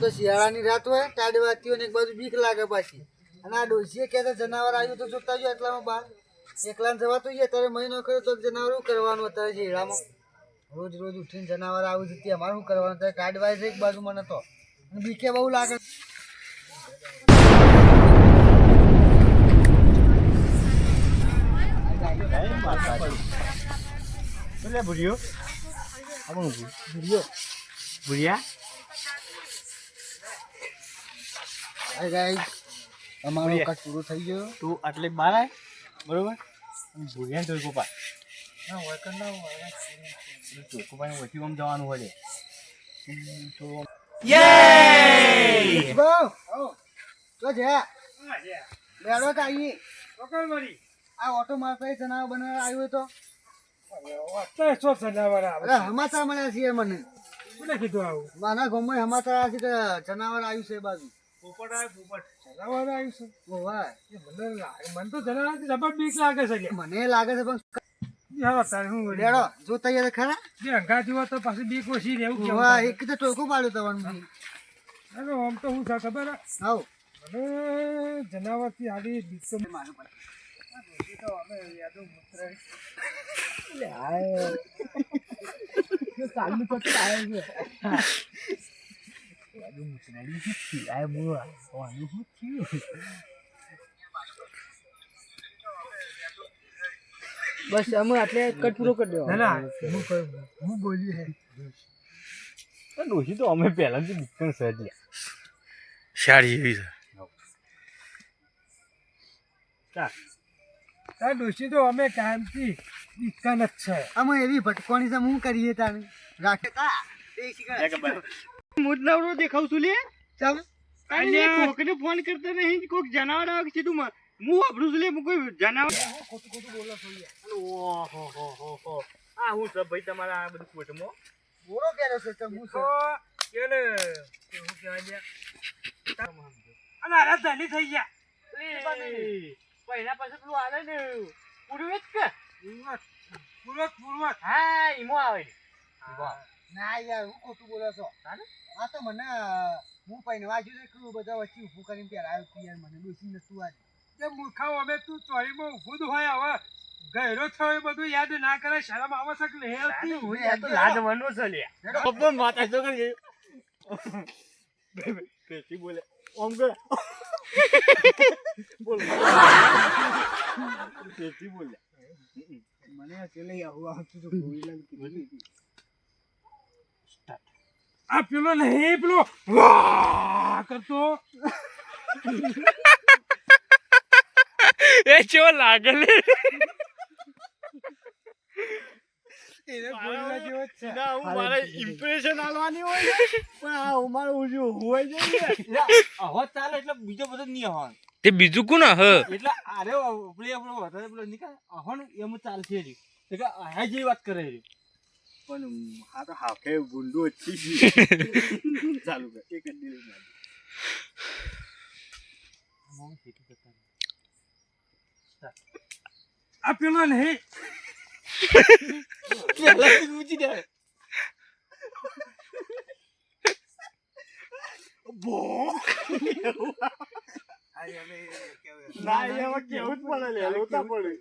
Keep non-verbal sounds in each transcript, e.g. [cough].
તો શિયાળાની રાત હોય વાગતી હોય ને એક બાજુ બીક લાગે પાછી. અને આ ડોસીએ કહેતા જનાવર આવ્યું તો જોતા જો એટલામાં બહાર એકલા જવા તો ત્યારે મહિનો કર્યો તો જનાવર શું કરવાનું અત્યારે શિયાળામાં? રોજ રોજ ઉઠીને જનાવર આવ્યું છે તે અમારે શું કરવાનું? ત્યારે કાઢવા છે એક બાજુ મને તો. અને બીકે બહુ લાગે એટલે ભૂર્યો. ભૂર્યો ભૂર્યા હાય ગાઈસ અમારો કટ પૂરો થઈ ગયો. તું આટલે બહાર આય બરોબર? ભૂલ્યા તો ગોપાલ ના હોય કર ના હોય ચોખ્ખું વચ્ચે આમ જવાનું હોય છે. યે બો તો જે બેડો તો મરી. આ ઓટો મારતા જનાવર બનાવવા આવ્યો તો. સમાચાર મળ્યા છે મને. મારા ગામમાં આવ્યા છે કે જનાવર આવ્યું છે એ બાજુ. પોપટ આવે પોપટ. મને તો જરા જબર બીક લાગે છે કે. મને લાગે છે પણ યાર તારે હું વળી. જો તૈયાર ખરા? જે અંગાથી હોય તો પાછી બીક ઓછી રહેવું કેવું ઓવા એક તો ટોકું પાડ્યું તમારું. અરે આમ તો હું છે ખબર હે? આવ. મને જનાવરથી આડી બીક તો બસ અમે આટલે કટ પૂરો કરી દેવા ના હું કહું હું બોલી હે. ડોશી તો અમે પહેલાથી બીકણ સહજી શાળી એવી છે. તાર ડોશી તો અમે કાયમથી બીકન જ છે. અમે એવી ભટકોણી છે હું કરીએ તારે રાખે તા હું નવરો દેખાવ છું લે. ચાલ. અલ્યા. કોકને ફોન કરતો નહીં. કોક જનાવર આવે છે તું હું વાપરું છું લે હું કોઈ જનાવર ઓહો હો હો હો. આ હું સબ ભાઈ તમારા આ બધું કોટમાં? બોરો પહેર્યો છે તમે હું તો કેલે? હું કહેવાય લ્યા? અને આરા ધની થઈ ગયા. પહેલા પાછું પેલું આવે ને. જ કે. પૂર્વત પૂર્વત પૂર્વત હા ઈમો આવે. ના યાર હું ખોટું બોલો છો. આ તો મને હું પૈને વાંચ્યું છે કે બધા વચ્ચે ઊભું કરીને પહેરાયો તું યાર મને ડોસી નતું આજે. તે મૂર્ખાઓ અમે તું ચોરીમાં ઊભું જ હોય હવે ગહેરો થયો એ બધું યાદ ના કરે શરમ આવે છે કે લેતી? હું યાર તો લાજ મનો છે લે પપ્પા માતા તો કરી પેટી બોલે. ઓમ કર બોલ [laughs] પેટી બોલે મને પેલે આવું આવતું તો ગોળી આ પેલો નહીં પેલો વાહ કરતો. એ ચો લાગલે લે? એને ગોળીના જેવો જ છે. ના હું મારે ઇમ્પ્રેશન આલવાની હોય પણ આ હોય હવે ચાલે એટલે બીજો બધો નહીં હોય. તે બીજું કોણ હ? એટલે આરે આપણે આપણો વધારે પેલો નીકળ ને એમ ચાલશે એટલે આ જેવી વાત કરે રી. પણ આ તો હાફે ગુંડો છી ચાલુ કર એક જ આ પેલો નહીં પહેલાથી મૂકી દે બો ના એમાં કેવું જ પડે લે લોતા પડે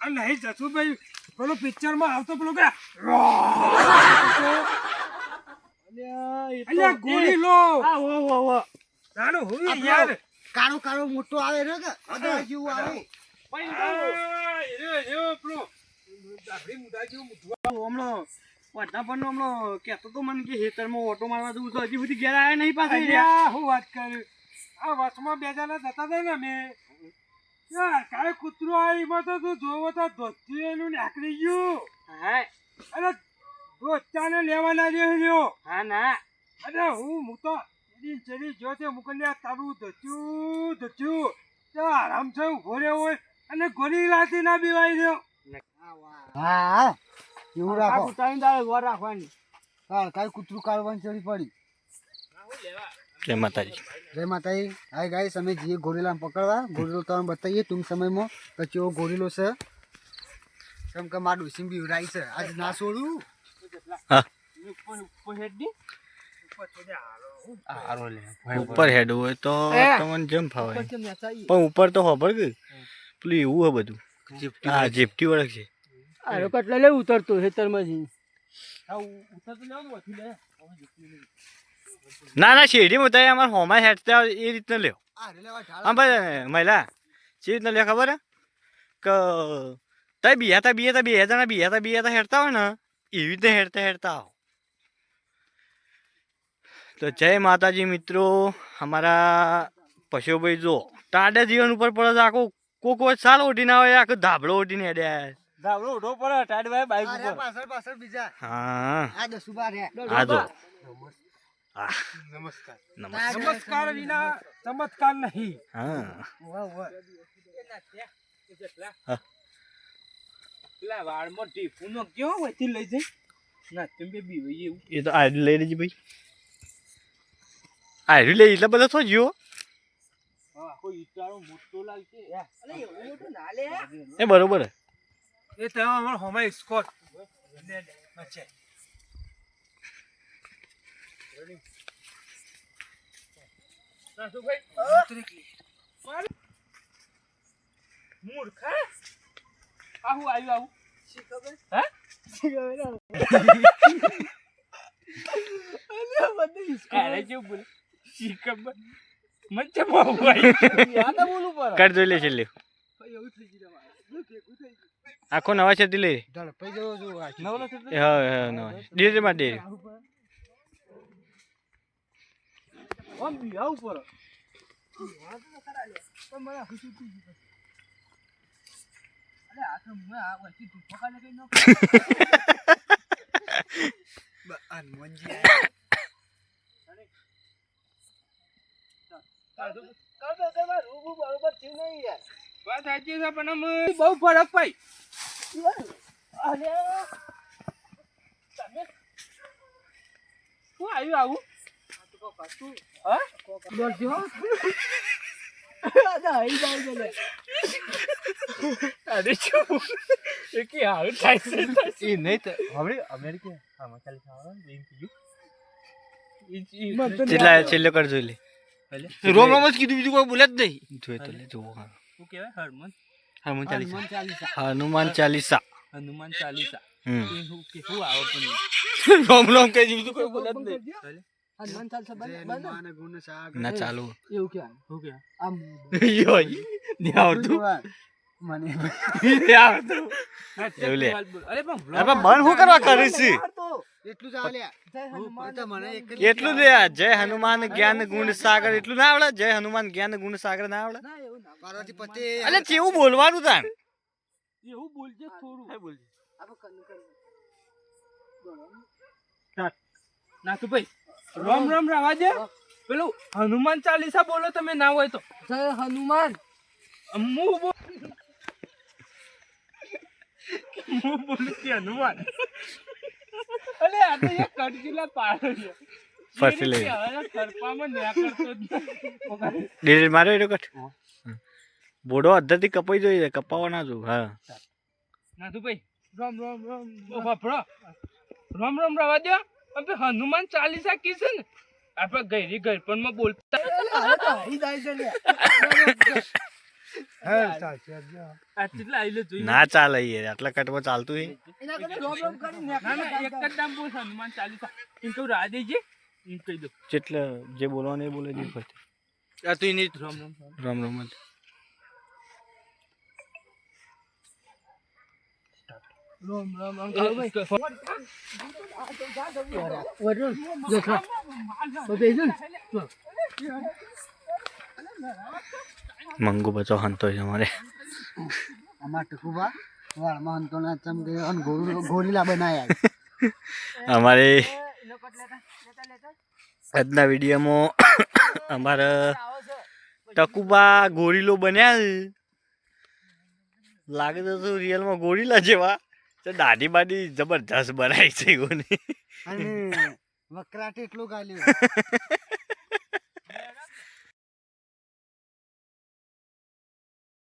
નહીં જસુભાઈ પેલો પિક્ચરમાં આવતો પેલો કે અલ્યા ગોળી લો. આ ઓ ઓ ઓ નાનો હું યાર? કાળો કાળો મોટો આવે ને કે અદા જેવું આવે. પેલો. જેવું મુઢું. હમણાં પણ કહેતો તો મને કે હેતરમાં ઓટો મારવા જવું તો હજી સુધી ઘેર આવ્યા નહીં પાછા. હું વાત કરું. આ વર્ષમાં બે જણા જતા હતા ને અમે. કાંઈ કૂતરો આવ્યો એમાં તો તું જોવો તો ધોતી એનું નાખી ગયું. હા. અરે દોસ્તાને લેવા ના રહ્યો હા ના. અરે હું હું તો ચડી ચડી જો તે મુકલ્યા તારું ધચ્યું ધચ્યું તો આરામ છે ઊભો રહ્યો હોય અને ગોળી લાતી ના બીવાઈ રહ્યો. હા હા એવું આ રાખો કૂતરાની દાળ રાખવાની. હા કાલ કૂતરું કાઢવાની ચડી પડી. જય માતાજી. જય માતાજી. હાય ગાઈસ અમે જઈએ ગોરીલા પકડવા. ગોરીલો તમને બતાવીએ ટૂંક સમયમાં પછી કેવો ગોરીલો છે. કેમ કે મારું ડોસીમ બી ઉરાય છે. આજ ના છોડું. ઉપર ઉપર હેડ દી ઉપર ચડ્યા હાલો. હું આરો લે ઉપર હેડ હોય તો. તમને જેમ ફાવે? પણ ઉપર તો ખબર ગઈ પેલું એવું હે હા જેપટી વળખ છે. આરો કટલા ઉતરતો હેતરમાં હા ઉ- ઉતર તો લેવાનું લે. ના ના શેરડીમાં તો અમારે હોમાં હેઠતા હોય એ રીતના લ્યો. આ રે લેવા ઢાળ. હા ભાઈ મહિલા જે રીતના લ્યો ખબર હે? કે તય બિયાતા બિયાતા બે જણા બિયાતા બિયાતા હેઠતા હોય ને એવી રીતે હેઠતા હેઠતા આવો. તો જય માતાજી મિત્રો અમારા પશુભાઈ જો ટાડા જીવન ઉપર પડે છે આખો કોક વાર સાલ ઓઢીને આવે આખો ધાબળો ઓઢીને હેડ્યા ધાબળો ઉઠો પડે ભાઈ બાઈક ઉપર. પાછળ પાછળ બીજા. હા. આ દસુબા રે. આ જો. નમસ્કાર. નમસ્કાર. નમસ્કાર વિના ચમત્કાર નહીં. હા. વાહ વાહ. પેલા વાળમાં ટીપું નો કેવો વચ્ચે લઈ જઈ ના તેમ બે બી હોય એવું. એ તો આયરું લઈ લેજે ભાઈ. આયરું લઈ એટલે બધા મોટો લાગશે એ બરોબર એ તમે અમારો સ્કોટ લે લે બચે મૂર્ખા? આવું આવ્યું આવું. હે? શી ખબર? લે છેલ્લે. આખો નવા છે દિલ્હી હા હા નવા માં ડેરી આમ બિયા ઉપર બહુ ફરક પાઈ શું આવ્યું આવું અરે શું એ કે આવું થાય છે એ નહીં તો હવે અમેરિકા આમાં ચાલી ખાવાનું લીન થઈ કેટલા છેલ્લે કર જોઈ લે રોમ રોમ જ કીધું બીજું કોઈ બોલે જ નહીં જોઈ તો લે જોવો હા શું કહેવાય હરમન હનુમાન ચાલીસા હનુમાન ચાલીસા હનુમાન ચાલીસા હમ એ શું કે શું આવે પણ રોમ રોમ કઈ બીજું કોઈ બોલે જ નહીં હનુમાન ચાલીસા બંધ બંધ જન્માને ગુણ સાગર ના ચાલુ. એવું કહેવાય શું કે આમ [laughs] યોય નહીં આવડતું મને [laughs] નહીં આવડતું એવું લે. અરે પણ અરે મન શું કરવા કરે છે? એટલું જ. જય હનુમાન તો મને એક જ એટલું લે જય હનુમાન જ્ઞાન ગુણ સાગર એટલું ના આવડે? જય હનુમાન જ્ઞાન ગુણ સાગર ના આવડે? ના એવું પાર્વતી પતે અલે કેવું બોલવાનું તાન? એવું બોલજે થોડું. આપણે કન્નુ કન્નુ ના તો ભાઈ રામ રામ રાવા દે પેલું હનુમાન ચાલીસા બોલો તમે ના હોય તો. હનુમાન. હું બોલ? હું બોલું કે હનુમાન? અરે આ તો એક કટકીલા પાડો છે. મારે એનો કટ. બોડો અધરથી કપાઈ જોઈએ કપાવા ના જો હા. ના તો ભાઈ રામ રામ રામ. ઓ બાપડો રામ રામ રાવા દે આપણે હનુમાન ચાલીસા કી છે ને? આપણે બોલતા કેટલા આઈ લે જોઈએ ના. ચાલે યાર આટલા કટમાં ચાલતું હે એના કરતા રોમ રોમ કરીને ના ના એક જ દામ બોલ હનુમાન ચાલીસા. એમ કહું રાહ એમ કહી દો જેટલે જે બોલવાનું એ બોલે એની રામ રામ રામ રામ રોમ રોમ આમ ભાઈ વરુણ દેખા તો મંગુ બચો હંતો છે અમારે. અમાર ટકુબા વાળમાં હંતોના ચમકે અને ગોરુ- ગોરીલા બનાયા અમારે આજના વિડીયોમાં અમારા ટકુબા ગોરીલો બન્યા લાગે તો રિયલમાં ગોરીલા જેવા. દાઢી બાડી જબરજસ્ત બનાવી છે અને વકરાટ એટલું ગાલ્યું. [laughs]